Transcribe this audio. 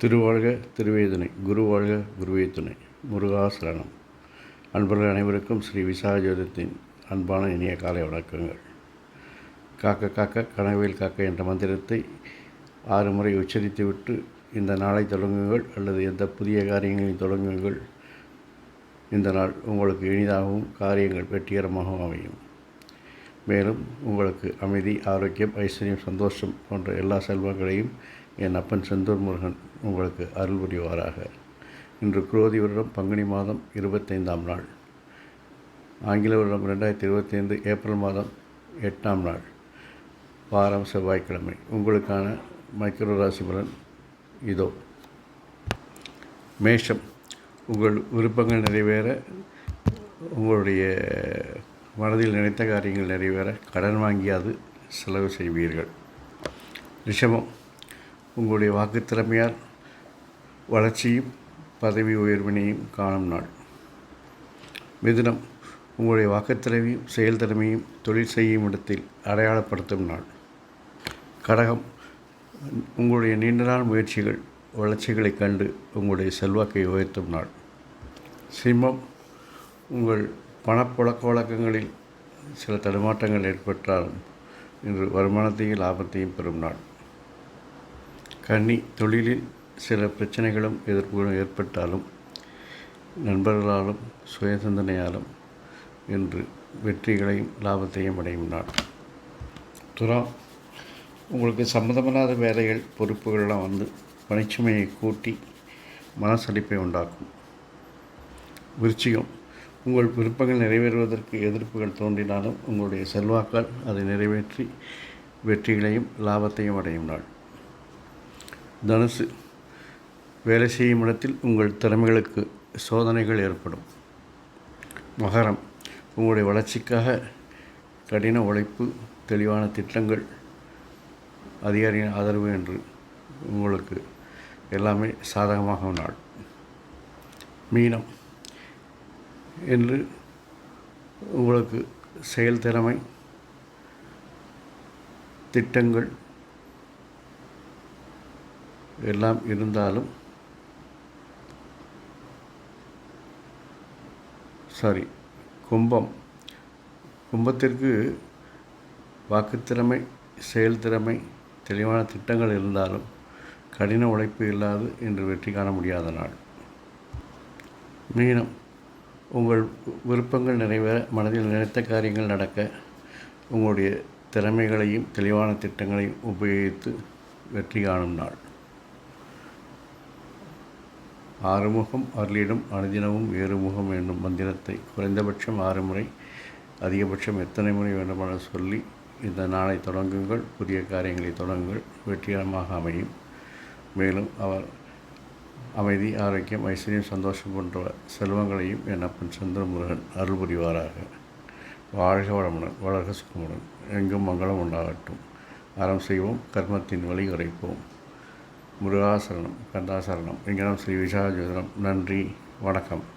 திருவாழ்க திருவேதனை குருவாழ்க குருவே துணை. முருகாசரணம் அன்பர்கள் அனைவருக்கும் ஸ்ரீ விசாகஜோதத்தின் அன்பான இனிய காலை வணக்கங்கள். காக்க காக்க கனவில் காக்க என்ற மந்திரத்தை ஆறு முறை உச்சரித்துவிட்டு இந்த நாளை தொடங்குங்கள் அல்லது எந்த புதிய காரியங்களையும் தொடங்குங்கள். இந்த நாள் உங்களுக்கு இனிதாகவும் காரியங்கள் வெற்றிகரமாகவும் அமையும். மேலும் உங்களுக்கு அமைதி ஆரோக்கியம் ஐஸ்வர்யம் சந்தோஷம் போன்ற எல்லா செல்வங்களையும் என் அப்பன் செந்தூர் முருகன் உங்களுக்கு அருள் புரிவாராக. இன்று குரோதி வருடம் பங்குனி மாதம் இருபத்தைந்தாம் நாள். ஆங்கில வருடம் ரெண்டாயிரத்தி இருபத்தைந்து ஏப்ரல் மாதம் எட்டாம் நாள். வாரம் செவ்வாய்க்கிழமை. உங்களுக்கான மைக்ரோ ராசி பலன் இதோ. மேஷம். உங்கள் விருப்பங்கள் நிறைவேற உங்களுடைய மனதில் நினைத்த காரியங்கள் நிறைவேற கடன் வாங்கியாது செலவு செய்வீர்கள். ரிஷபம் உங்களுடைய வாக்கு திறமையால் வளர்ச்சியும் பதவி உயர்வினையும் காணும் நாள். மிதுனம் உங்களுடைய வாக்குத்திறமையும் செயல்திறமையும் தொழில் செய்யும் இடத்தில் அடையாளப்படுத்தும் நாள். கடகம் உங்களுடைய நீண்ட நாள் முயற்சிகள் வளர்ச்சிகளைக் கண்டு உங்களுடைய செல்வாக்கை உயர்த்தும் நாள். சிம்மம் உங்கள் பணப்புழக்க வழக்கங்களில் சில தடுமாற்றங்கள் ஏற்பட்டாலும் இன்று வருமானத்தையும் லாபத்தையும் பெறும் நாள். கன்னி தொழிலில் சில பிரச்சனைகளும் எதிர்ப்புகளும் ஏற்பட்டாலும் நண்பர்களாலும் சுய சிந்தனையாலும் இன்று வெற்றிகளையும் லாபத்தையும் அடையும் நாள். துலாம் உங்களுக்கு சம்மந்தமில்லாத வேலைகள் பொறுப்புகள்லாம் வந்து பணிச்சுமையை கூட்டி மனசளிப்பை உண்டாக்கும். விருச்சிகம் உங்கள் விருப்பங்கள் நிறைவேறுவதற்கு எதிர்ப்புகள் தோன்றினாலும் உங்களுடைய செல்வாக்கால் அதை நிறைவேற்றி வெற்றிகளையும் லாபத்தையும் அடையும் நாள். தனுசு வேலை செய்யும் இடத்தில் உங்கள் திறமைகளுக்கு சோதனைகள் ஏற்படும். மகரம் உங்களுடைய வளர்ச்சிக்காக கடின உழைப்பு தெளிவான திட்டங்கள் அதிகாரியின் ஆதரவு என்று உங்களுக்கு எல்லாமே சாதகமாக நாள். மீனம் என்று உங்களுக்கு செயல்திறமை திட்டங்கள் எல்லாம் இருந்தாலும் சாரி கும்பம். கும்பத்திற்கு வாக்குத்திறமை செயல்திறமை தெளிவான திட்டங்கள் இருந்தாலும் கடின உழைப்பு இல்லாது இன்று வெற்றி காண முடியாத நாள். மீனம். உங்கள் விருப்பங்கள் நிறைவேற மனதில் நினைத்த காரியங்கள் நடக்க உங்களுடைய திறமைகளையும் தெளிவான திட்டங்களையும் உபயோகித்து வெற்றி காணும் நாள். ஆறுமுகம் அருளிடும் அனுதினமும் ஏறுமுகம் என்னும் மந்திரத்தை குறைந்தபட்சம் ஆறு முறை அதிகபட்சம் எத்தனை முறை வேண்டுமான சொல்லி இந்த நாளை தொடங்குங்கள் புதிய காரியங்களை தொடங்குங்கள் வெற்றிகரமாக அமையும். மேலும் அவர் அமைதி ஆரோக்கியம் ஐஸ்வர்யம் சந்தோஷம் போன்ற செல்வங்களையும் என் அப்பன் சந்திரமுருகன் அருள் புரிவாராக வாழ்க வளமுடன் வளர்க சுகமுடன். எங்கும் மங்களம் உண்டாகட்டும். அறம் செய்வோம் கர்மத்தின் வழி குறைப்போம் முருகாசரணம் கந்தாசரணம். எங்கனம் ஸ்ரீ விசாஜோதனம் நன்றி வணக்கம்.